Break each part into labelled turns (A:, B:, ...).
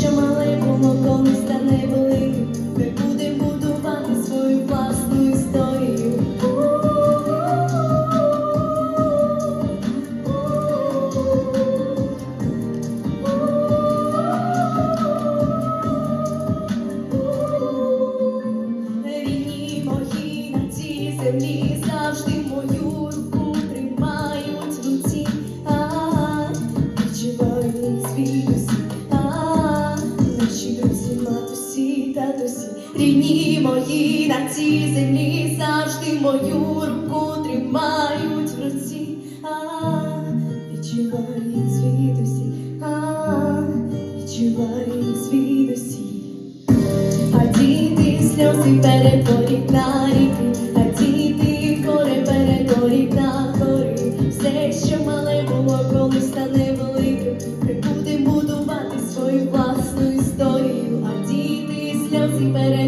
A: що мале коли стане великим, ми будемо будувати свою власну історію. Рідні мої на цій землі завжди мою татусі, рідні мої на цій землі завжди мою руку тримають в руці, а відчувають свій а відчувають свій. А діти сльози перетворять на ріки, діти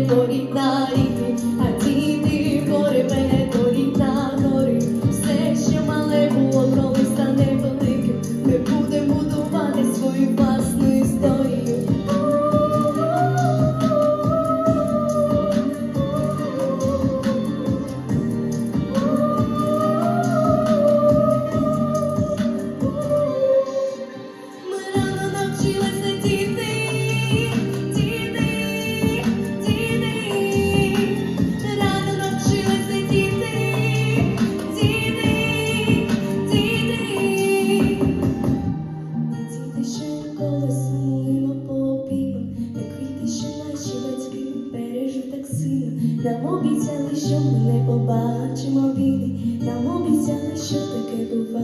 A: ніколи по обіймам, як квіти, що наші батьки бережу так сильно. Нам обіцяли, що ми не побачимо війни, нам обіцяли, що таке буває